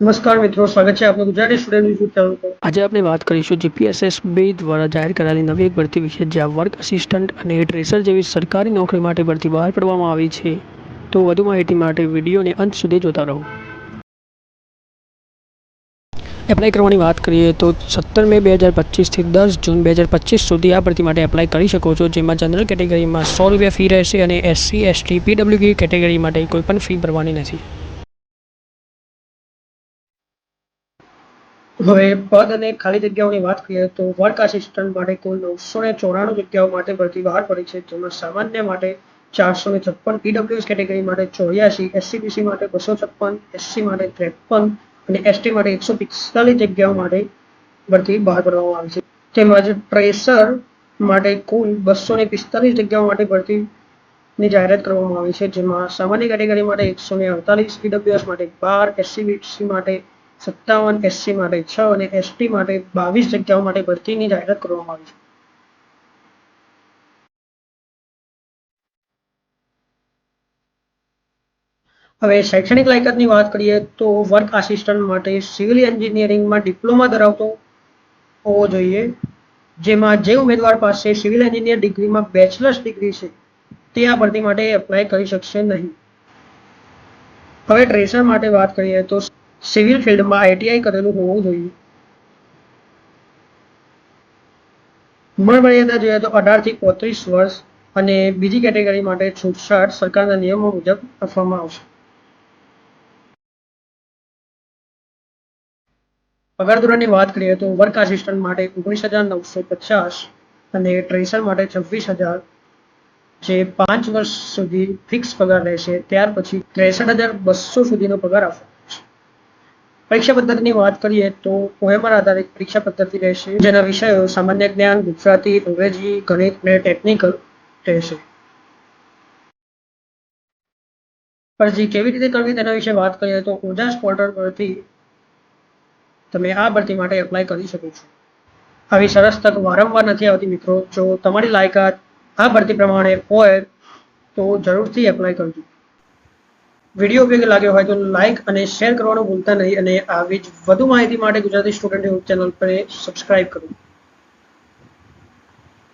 નમસ્કાર મિત્રો, સ્વાગત છે આપનું ગુજરાતી સ્ટુડન્ટ યુટ્યુબ આજે આપણે વાત કરીશું જીપીએસએસબી દ્વારા જાહેર કરાયેલી નવી એક ભરતી વિશે, જ્યાં વર્ક અસિસ્ટન્ટ અને ટ્રેસર જેવી સરકારી નોકરી માટે ભરતી બહાર પાડવામાં આવી છે. તો વધુ માહિતી માટે વિડીયોને અંત સુધી જોતા રહો. એપ્લાય કરવાની વાત કરીએ તો સત્તર મે બે હજાર પચીસથી દસ જૂન બે હજાર પચીસ સુધી આ ભરતી માટે એપ્લાય કરી શકો છો, જેમાં જનરલ કેટેગરીમાં સો રૂપિયા ફી રહેશે અને એસસી એસટી પીડબ્લ્યુડી કેટેગરી માટે કોઈ પણ ફી ભરવાની નથી. હવે પદ અને ખાલી જગ્યાઓની વાત કરીએ તો વર્ક આસિસ્ટન્ટ માટે કુલ નવસો ને ચોરાણું જગ્યાઓ માટે ભરતી બહાર પડી છે, જેમાં સામાન્ય માટે ચારસો ને છપ્પન પીડબ્લ્યુએસ કેટેગરી માટે ચોર્યાસી એસસીબીસી માટે બસો છપ્પન એસસી માટે ત્રેપન અને એસટી માટે એકસો પિસ્તાલીસ જગ્યાઓ માટે ભરતી બહાર પાડવામાં આવી છે. તેમજ પ્રેશર માટે કુલ બસો ને પિસ્તાલીસ જગ્યાઓ માટે ભરતીની જાહેરાત કરવામાં આવી છે, જેમાં સામાન્ય કેટેગરી માટે એકસો ને અડતાલીસ પીડબ્લ્યુએસ માટે બાર એસસીબીસી માટે સત્તાવન એસસી માટે, છ અને એસટી માટે બાવીસ જગ્યાઓ માટે ભરતીની જાહેરાત કરવામાં આવી છે. હવે શૈક્ષણિક લાયકાતની વાત કરીએ તો વર્ક આસિસ્ટન્ટ માટે સિવિલ એન્જિનિયરિંગમાં ડિપ્લોમા ધરાવતો હોવો જોઈએ, જેમાં જે ઉમેદવાર પાસે સિવિલ એન્જિનિયર ડિગ્રીમાં બેચલર્સ ડિગ્રી છે, તે આ ભરતી માટે એપ્લાય કરી શકશે નહીં. હવે ટ્રેસર માટે વાત કરીએ તો સિવિલ ફિલ્ડમાં આઈટીઆઈ કરેલું હોવું જોઈએ. ઉંમર મર્યાદા જોઈએ તો અઢારથી પોત્રીસ વર્ષ અને બીજી કેટેગરી માટે છૂટછાટ સરકારના નિયમો મુજબ આપવામાં આવશે. પગાર ધોરણની વાત કરીએ તો વર્ક આસિસ્ટન્ટ માટે ઓગણીસ હજાર નવસો પચાસ અને ટ્રેસર માટે છવ્વીસ હજાર જે પાંચ વર્ષ સુધી ફિક્સ પગાર રહેશે. ત્યાર પછી ત્રેસઠ હજાર બસો સુધીનો પગાર આપશે પરીક્ષા પદ્ધતિની વાત કરીએ તો પોએમર આધારિત પરીક્ષા પદ્ધતિ રહેશે, જેના વિષયો સામાન્ય જ્ઞાન, ગુજરાતી, અંગ્રેજી, ગણિત અને ટેકનિકલ રહેશે. અરજી કેવી રીતે કરવી તેના વિશે વાત કરીએ તો ઓજાસ પોર્ટલ પરથી તમે આ ભરતી માટે એપ્લાય કરી શકો છો. આવી સરસ તક વારંવાર નથી આવતી મિત્રો. જો તમારી લાયકાત આ ભરતી પ્રમાણે હોય તો જરૂરથી એપ્લાય કરજો. વીડિયો ઉપયોગી લાગ્યો હોય તો લાઈક અને શેર કરવાનું ભૂલતા નહીં અને આવી જ વધુ માહિતી માટે ગુજરાતી સ્ટુડન્ટ યુટ્યુબ ચેનલ પર સબસ્ક્રાઇબ કરો.